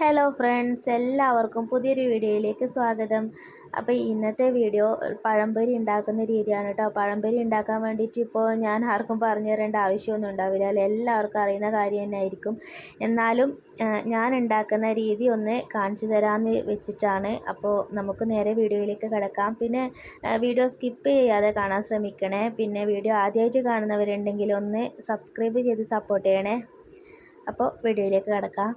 Hello friends എല്ലാവർക്കും പുതിയൊരു വീഡിയോയിലേക്ക് സ്വാഗതം. അപ്പോൾ ഇന്നത്തെ വീഡിയോ പഴംപൊരി ഉണ്ടാക്കുന്ന രീതിയാണ് കേട്ടോ. പഴംപൊരി ഉണ്ടാക്കാൻ വേണ്ടിയിട്ട് ഇപ്പോൾ ഞാൻ ആർക്കും പറഞ്ഞു തരേണ്ട ആവശ്യമൊന്നും ഉണ്ടാവില്ല. അല്ലെ? എല്ലാവർക്കും അറിയുന്ന കാര്യം തന്നെ ആയിരിക്കും എന്നാലും ഞാൻ ഉണ്ടാക്കുന്ന രീതി ഒന്ന് കാണിച്ചു തരാമെന്ന് വെച്ചിട്ടാണ് അപ്പോൾ നമുക്ക് നേരെ വീഡിയോയിലേക്ക് കിടക്കാം. പിന്നെ വീഡിയോ സ്കിപ്പ് ചെയ്യാതെ കാണാൻ ശ്രമിക്കണേ. പിന്നെ വീഡിയോ ആദ്യമായിട്ട് കാണുന്നവരുണ്ടെങ്കിൽ ഒന്ന് സബ്സ്ക്രൈബ് ചെയ്ത് സപ്പോർട്ട് ചെയ്യണേ. അപ്പോൾ വീഡിയോയിലേക്ക് കിടക്കാം.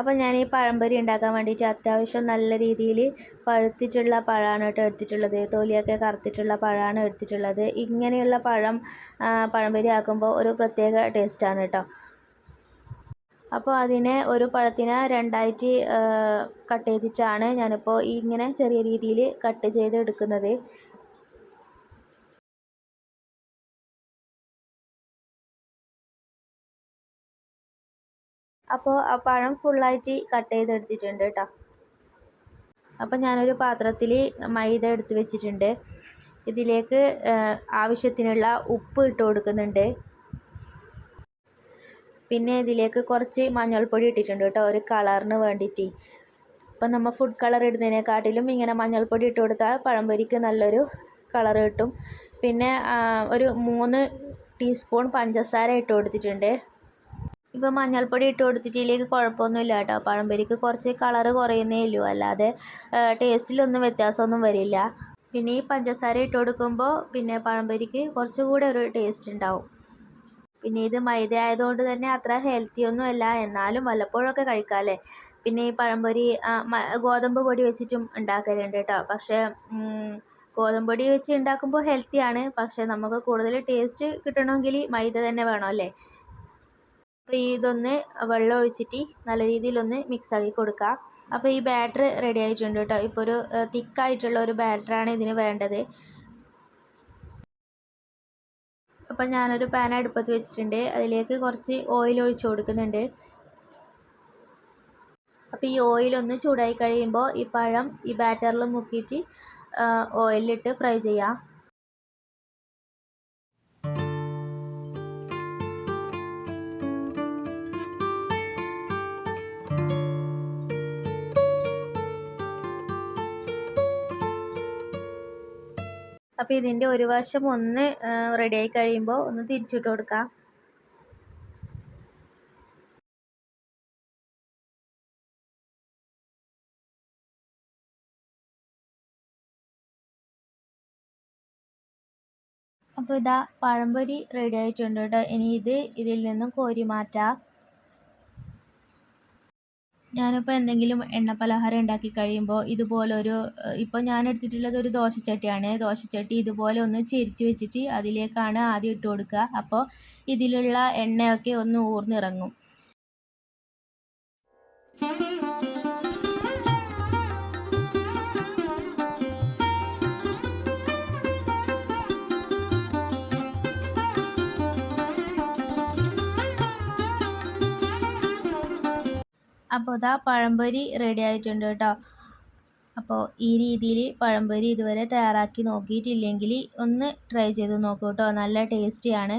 അപ്പോൾ ഞാൻ ഈ പഴംപൊരി ഉണ്ടാക്കാൻ വേണ്ടിയിട്ട് അത്യാവശ്യം നല്ല രീതിയിൽ പഴുത്തിട്ടുള്ള പഴമാണ് കേട്ടോ എടുത്തിട്ടുള്ളത്. തൊലിയൊക്കെ കറുത്തിട്ടുള്ള പഴമാണ് എടുത്തിട്ടുള്ളത്. ഇങ്ങനെയുള്ള പഴം പഴംപൊരി ആക്കുമ്പോൾ ഒരു പ്രത്യേക ടേസ്റ്റാണ് കേട്ടോ. അപ്പോൾ അതിനെ ഒരു പഴത്തിനെ രണ്ടായിട്ട് കട്ട് ചെയ്തിട്ടാണ് ഞാനിപ്പോൾ ഇങ്ങനെ ചെറിയ രീതിയിൽ കട്ട് ചെയ്ത് എടുക്കുന്നത് അപ്പോൾ ആ പഴം ഫുള്ളായിട്ട് കട്ട് ചെയ്തെടുത്തിട്ടുണ്ട് കേട്ടോ അപ്പോൾ ഞാനൊരു പാത്രത്തിൽ മൈദ എടുത്ത് വെച്ചിട്ടുണ്ട്. ഇതിലേക്ക് ആവശ്യത്തിനുള്ള ഉപ്പ് ഇട്ട് കൊടുക്കുന്നുണ്ട്. പിന്നെ ഇതിലേക്ക് കുറച്ച് മഞ്ഞൾപ്പൊടി ഇട്ടിട്ടുണ്ട് കേട്ടോ ഒരു കളറിന് വേണ്ടിയിട്ട്. ഇപ്പം നമ്മൾ ഫുഡ് കളർ ഇടുന്നതിനെക്കാട്ടിലും ഇങ്ങനെ മഞ്ഞൾപ്പൊടി ഇട്ട് കൊടുത്താൽ പഴംപൊരിക്ക് നല്ലൊരു കളർ കിട്ടും. പിന്നെ ഒരു മൂന്ന് ടീസ്പൂൺ പഞ്ചസാര ഇട്ട് കൊടുത്തിട്ടുണ്ട്. ഇപ്പോൾ മഞ്ഞൾപ്പൊടി ഇട്ട് കൊടുത്തിട്ടില്ലെങ്കിൽ കുഴപ്പമൊന്നുമില്ല കേട്ടോ. പഴംപൊരിക്ക് കുറച്ച് കളറ് കുറയുന്നേ ഉള്ളൂ. അല്ലാതെ ടേസ്റ്റിലൊന്നും വ്യത്യാസമൊന്നും വരില്ല. പിന്നെ ഈ പഞ്ചസാര ഇട്ട് കൊടുക്കുമ്പോൾ പിന്നെ പഴംപൊരിക്ക് കുറച്ചുകൂടെ ഒരു ടേസ്റ്റ് ഉണ്ടാവും. പിന്നെ ഇത് മൈദ ആയതുകൊണ്ട് തന്നെ അത്ര ഹെൽത്തി ഒന്നും അല്ല. എന്നാലും വല്ലപ്പോഴൊക്കെ കഴിക്കാമല്ലേ പിന്നെ ഈ പഴംപൊരി ഗോതമ്പ് പൊടി വെച്ചിട്ടും ഉണ്ടാക്കലുണ്ട് കേട്ടോ. പക്ഷേ ഗോതമ്പ് പൊടി വെച്ച് ഉണ്ടാക്കുമ്പോൾ ഹെൽത്തിയാണ് പക്ഷേ നമുക്ക് കൂടുതൽ ടേസ്റ്റ് കിട്ടണമെങ്കിൽ മൈദ തന്നെ വേണം അല്ലേ അപ്പോൾ ഇതൊന്ന് വെള്ളം ഒഴിച്ചിട്ട് നല്ല രീതിയിലൊന്ന് മിക്സാക്കി കൊടുക്കുക അപ്പോൾ ഈ ബാറ്റർ റെഡി ആയിട്ടുണ്ട് കേട്ടോ. ഇപ്പോൾ ഒരു തിക്കായിട്ടുള്ള ഒരു ബാറ്ററാണ് ഇതിന് വേണ്ടത്. അപ്പം ഞാനൊരു പാൻ അടുപ്പത്ത് വെച്ചിട്ടുണ്ട്. അതിലേക്ക് കുറച്ച് ഓയിൽ ഒഴിച്ചു കൊടുക്കുന്നുണ്ട്. അപ്പോൾ ഈ ഓയിലൊന്ന് ചൂടായി കഴിയുമ്പോൾ ഈ പഴം ഈ ബാറ്ററിൽ മുക്കിയിട്ട് ഓയിലിട്ട് ഫ്രൈ ചെയ്യാം. അപ്പോൾ ഇതിന്റെ ഒരു വശം ഒന്ന് റെഡിയായി കഴിയുമ്പോൾ ഒന്ന് തിരിച്ചിട്ട് കൊടുക്കാം. അപ്പോൾ ഇതാ പഴംപൊരി റെഡി ആയിട്ടുണ്ട് കേട്ടോ. ഇനി ഇത് ഇതിൽ നിന്നും കോരി മാറ്റാം. ഞാനിപ്പോൾ എന്തെങ്കിലും എണ്ണ പലഹാരം ഉണ്ടാക്കി കഴിയുമ്പോൾ ഇതുപോലൊരു ഇപ്പോൾ ഞാൻ എടുത്തിട്ടുള്ളത് ഒരു ദോശച്ചട്ടിയാണ്. ദോശച്ചട്ടി ഇതുപോലെ ഒന്ന് ചെരിച്ച് വെച്ചിട്ട് അതിലേക്കാണ് ആദ്യം ഇട്ട് കൊടുക്കുക. അപ്പോൾ ഇതിലുള്ള എണ്ണയൊക്കെ ഒന്ന് ഊർന്നിറങ്ങും. അപ്പോൾ ഇതാ പഴംപൊരി റെഡി ആയിട്ടുണ്ട് കേട്ടോ. അപ്പോൾ ഈ രീതിയിൽ പഴംപൊരി ഇതുവരെ തയ്യാറാക്കി നോക്കിയിട്ടില്ലെങ്കിൽ ഒന്ന് ട്രൈ ചെയ്ത് നോക്കൂ കേട്ടോ. നല്ല ടേസ്റ്റിയാണ്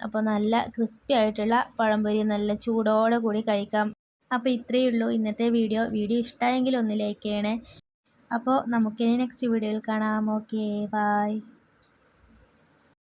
അപ്പോൾ നല്ല ക്രിസ്പി ആയിട്ടുള്ള പഴംപൊരി നല്ല ചൂടോടെ കൂടി കഴിക്കാം. അപ്പോൾ ഇത്രയേ ഉള്ളൂ ഇന്നത്തെ വീഡിയോ വീഡിയോ ഇഷ്ടമായെങ്കിൽ ഒന്ന് ലൈക്ക് ചെയ്യണേ. അപ്പോൾ നമുക്കിനി നെക്സ്റ്റ് വീഡിയോയിൽ കാണാം. Okay bye